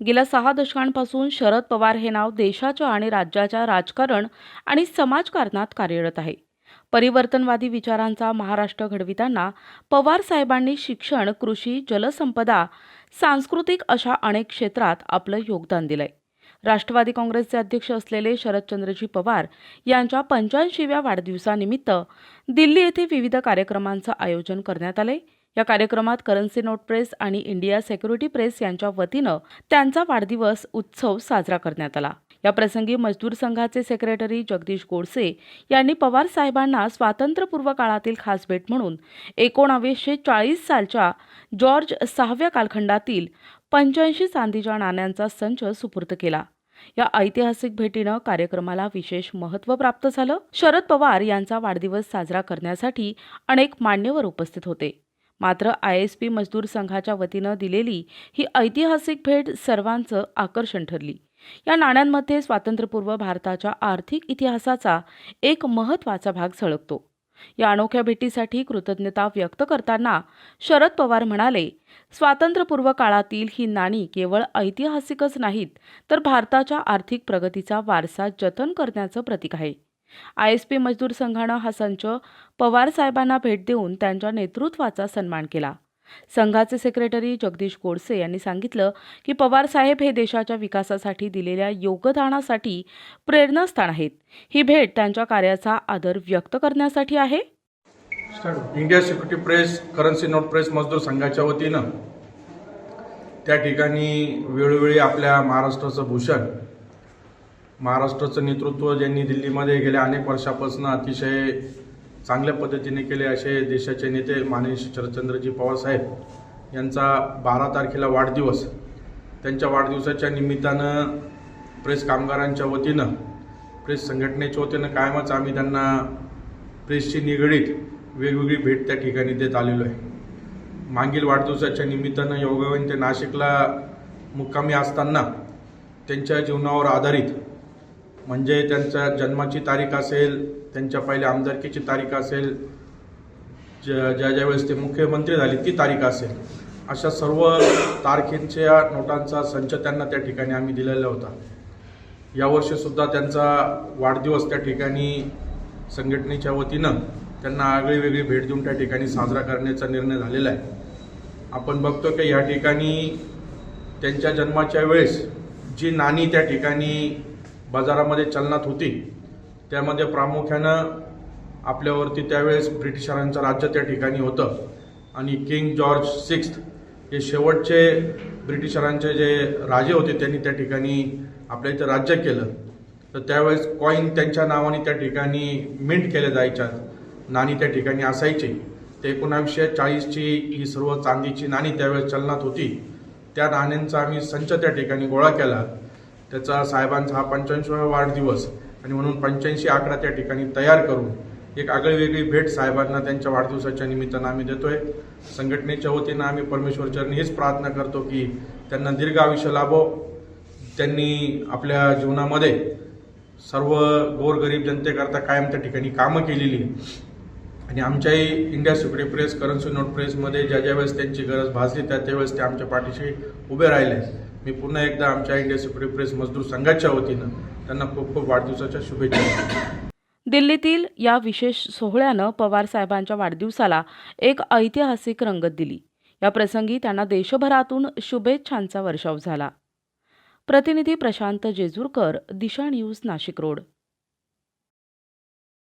गेल्या सहा दशकांपासून शरद पवार हे नाव देशाच्या आणि राज्याच्या राजकारण आणि समाजकारणात कार्यरत आहे. परिवर्तनवादी विचारांचा महाराष्ट्र घडविताना पवार साहेबांनी शिक्षण कृषी जलसंपदा सांस्कृतिक अशा अनेक क्षेत्रात आपलं योगदान दिलंय. राष्ट्रवादी काँग्रेसचे अध्यक्ष असलेले शरदचंद्रजी पवार यांच्या पंच्याऐंशीव्या वाढदिवसानिमित्त दिल्ली येथे विविध कार्यक्रमांचं आयोजन करण्यात आलंय. या कार्यक्रमात करन्सी नोट प्रेस आणि इंडिया सेक्युरिटी प्रेस यांच्या वतीनं त्यांचा वाढदिवस उत्सव साजरा करण्यात आला. या प्रसंगी मजदूर संघाचे सेक्रेटरी जगदीश गोडसे यांनी पवार साहेबांना स्वातंत्र्यपूर्व काळातील खास भेट म्हणून एकोणावीसशे चाळीस सालच्या जॉर्ज सहाव्या कालखंडातील पंच्याऐंशी चांदीच्या नाण्यांचा संच सुपूर्द केला. या ऐतिहासिक भेटीनं कार्यक्रमाला विशेष महत्त्व प्राप्त झालं. शरद पवार यांचा वाढदिवस साजरा करण्यासाठी अनेक मान्यवर उपस्थित होते. मात्र आय एस पी मजदूर संघाच्या वतीनं दिलेली ही ऐतिहासिक भेट सर्वांचं आकर्षण ठरली. या नाण्यांमध्ये स्वातंत्र्यपूर्व भारताच्या आर्थिक इतिहासाचा एक महत्त्वाचा भाग झळकतो. या अनोख्या भेटीसाठी कृतज्ञता व्यक्त करताना शरद पवार म्हणाले स्वातंत्र्यपूर्व काळातील ही नाणी केवळ ऐतिहासिकच नाहीत तर भारताच्या आर्थिक प्रगतीचा वारसा जतन करण्याचं प्रतीक आहे. आय एस पी मजदूर संघानं हा संच पवार साहेबांना भेट देऊन त्यांच्या नेतृत्वाचा सन्मान केला. संघाचे सेक्रेटरी जगदीश गोडसे यांनी सांगितलं की पवार साहेब हे देशाच्या विकासासाठी दिलेल्या योगदानासाठी प्रेरणास्थान आहेत. ही भेट त्यांच्या कार्याचा आदर व्यक्त करण्यासाठी आहे. India security press currency note press मजदूर संघाच्या वतीनं त्या ठिकाणी वेळोवेळी आपल्या महाराष्ट्राचं भूषण महाराष्ट्राचं नेतृत्व ज्यांनी दिल्लीमध्ये गेल्या अनेक वर्षापासून अतिशय चांगल्या पद्धतीने केले असे देशाचे नेते माननीय शरदचंद्रजी पवारसाहेब यांचा बारा तारखेला वाढदिवस. त्यांच्या वाढदिवसाच्या निमित्तानं प्रेस कामगारांच्या वतीनं प्रेस संघटनेच्या वतीनं कायमच आम्ही त्यांना प्रेसशी निगडीत वेगवेगळी भेट त्या ठिकाणी देत आलेलो आहे. मागील वाढदिवसाच्या निमित्तानं योगावेन ते नाशिकला मुक्कामी असताना त्यांच्या जीवनावर आधारित म्हणजे त्यांच्या जन्माची तारीख असेल त्यांच्या पहिल्या आमदारकीची तारीख असेल ज्या ज्या ज्यावेळेस ते मुख्यमंत्री झाले ती तारीख असेल. अशा सर्व तारखेच्या नोटांचा संच त्यांना त्या ठिकाणी आम्ही दिलेला होता. यावर्षीसुद्धा त्यांचा वाढदिवस त्या ठिकाणी संघटनेच्या वतीनं त्यांना आगळी वेगळी भेट देऊन त्या ठिकाणी साजरा करण्याचा निर्णय झालेला आहे. आपण बघतो की या ठिकाणी त्यांच्या जन्माच्या वेळेस जी नाणी त्या ठिकाणी बाजारामध्ये चलनात होती. त्यामध्ये प्रामुख्यानं आपल्यावरती त्यावेळेस ब्रिटिशरांचं राज्य त्या ठिकाणी होतं. आणि किंग जॉर्ज सिक्स हे शेवटचे ब्रिटिशरांचे जे राजे होते त्यांनी त्या ठिकाणी आपल्या इथं राज्य केलं. तर त्यावेळेस कॉईन त्यांच्या नावाने त्या ठिकाणी मिंट केल्या जायच्या. नाणी त्या ठिकाणी असायची. ते एकोणावीसशे चाळीसची ही सर्व चांदीची नाणी त्यावेळेस चलनात होती. त्या नाण्यांचा आम्ही संच त्या ठिकाणी गोळा केला. त्याचा साहेबांचा हा पंच्याऐंशीवा वाढदिवस आणि म्हणून पंच्याऐंशी आकडा त्या ठिकाणी तयार करून एक आगळीवेगळी भेट साहेबांना त्यांच्या वाढदिवसाच्या निमित्तानं आम्ही देतोय. संघटनेच्या वतीनं आम्ही परमेश्वरचरणी हेच प्रार्थना करतो की त्यांना दीर्घ आयुष्य लाभो. त्यांनी आपल्या जीवनामध्ये सर्व गोरगरीब जनतेकरता कायम त्या ठिकाणी कामं केलेली आणि आमच्याही India security press currency note प्रेसमध्ये ज्या ज्या वेळेस त्यांची गरज भासली त्या त्यावेळेस ते आमच्या पाठीशी उभे राहिले. मी पुन्हा एकदा आमच्या इंडिया सिक्युरिटी प्रेस मजदूर संघाच्या वतीनं त्यांना खूप खूप वाढदिवसाच्या शुभेच्छा दिल्लीतील या विशेष सोहळ्यानं पवार साहेबांच्या वाढदिवसाला एक ऐतिहासिक रंगत दिली. या प्रसंगी त्यांना देशभरातून शुभेच्छांचा वर्षाव झाला. प्रतिनिधी प्रशांत जेजूरकर दिशा न्यूज नाशिक रोड.